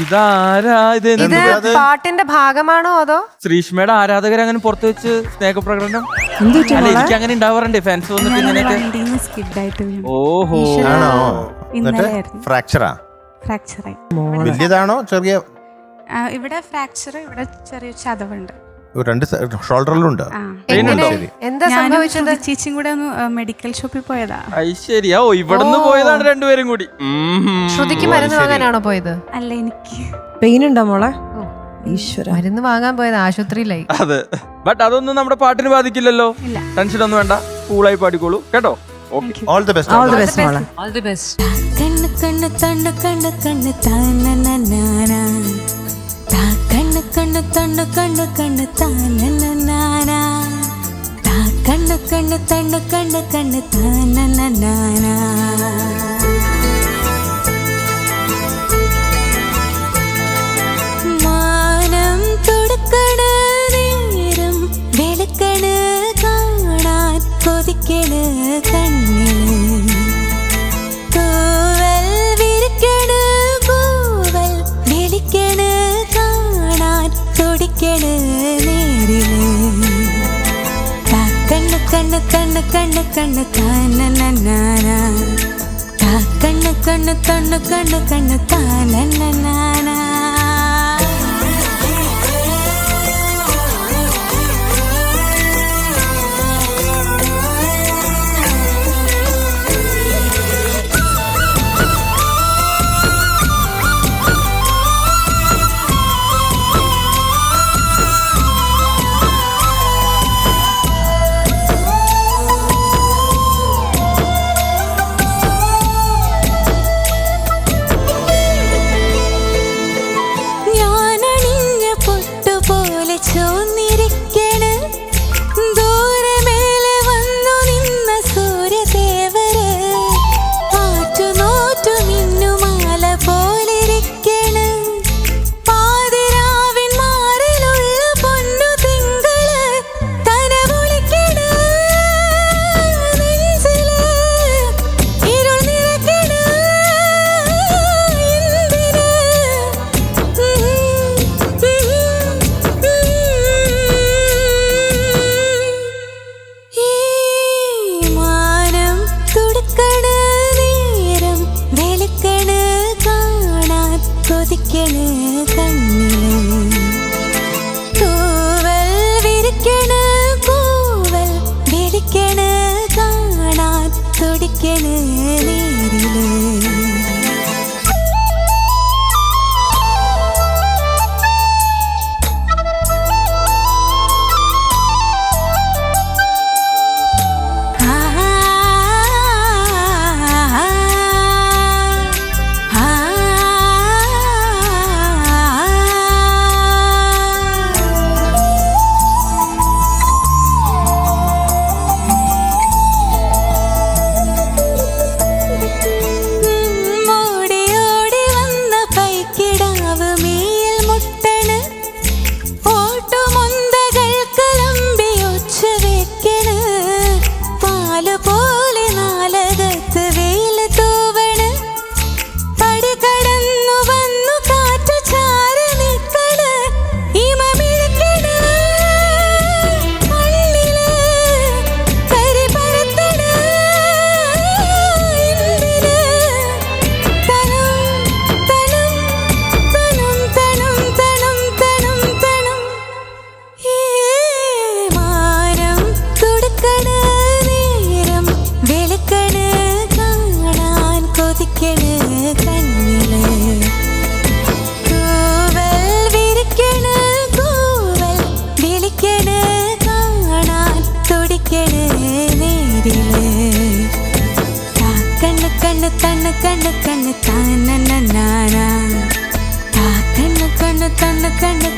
ഇതാരാ ഇത്? ഇത് പാട്ടിന്റെ ഭാഗമാണോ അതോ? ശ്രീഷ്മയുടെ ആരാധകർ അങ്ങനെ പുറത്തു വെച്ച് സ്നേഹപ്രകടനം? പ്രകടനം അല്ല? എനിക്ക് അങ്ങനെ ഉണ്ടാവാറുണ്ട്. ഫാൻസ് വന്നിട്ട് ഇങ്ങനെയൊക്കെ. ഓഹോ. ആണോ? എന്നിട്ട് ഫ്രാക്ചറാ ഫ്രാക്ചറായി വലിയതാണോ? ചെറിയ ഇവിടെ ഫ്രാക്ചർ ഇവിടെ ചെറിയ ചതവുണ്ട്. രണ്ട് ഷോൾഡറിലുണ്ട്. എന്താ സംഭവിച്ചത്? ചേച്ചിയും കൂടെ ഒന്ന് മെഡിക്കൽ ഷോപ്പിൽ പോയതാ. ഐശ്വര്യ ഓ ഇവിടുന്ന് പോയതാണ് രണ്ടുപേരും കൂടി. ശ്രുതിക്ക് മരുന്ന് വാങ്ങാനാണോ പോയത്? അല്ല എനിക്ക്. പെയിൻ ഉണ്ടോ മോളെ ഈശ്വര. മരുന്ന് വാങ്ങാൻ പോയത് ആശുപത്രിയിലായി. അതെ. ബട്ട് അതൊന്നും നമ്മുടെ പാട്ടിന് ബാധിക്കില്ലല്ലോ. ടെൻഷൻ ഒന്നും വേണ്ട. കൂളായി പാടിക്കോളൂ. കേട്ടോ? Okay all the all the best best മോളെ. കണ്ണ് കണ്ണ് തണ്ട് കണ്ണ് കണ്ണ് താനനാന താ കണ്ണ് തണ്ണു കണ്ണു കണ്ണു താനല്ല നാനാ താ കണ്ണു കണ്ണ് തണ്ട് കണ്ണു കണ്ണ് താനനാന. മാനം തുടുക്കണ നേരം കാണാൻ കണ്ണിന് തുടിക്കണ് നേരിൽ താ കണ്ണ് കണ്ണ് കണ്ണ് കണ്ണ് കണ്ണ് താനനാന താ കണ്ണ് കണ്ണ് കണ്ണ് கண்ணு கண்ணு கண்ணு தான நானா தா கண்ணு கண்ணு கண்ணு கண்ணு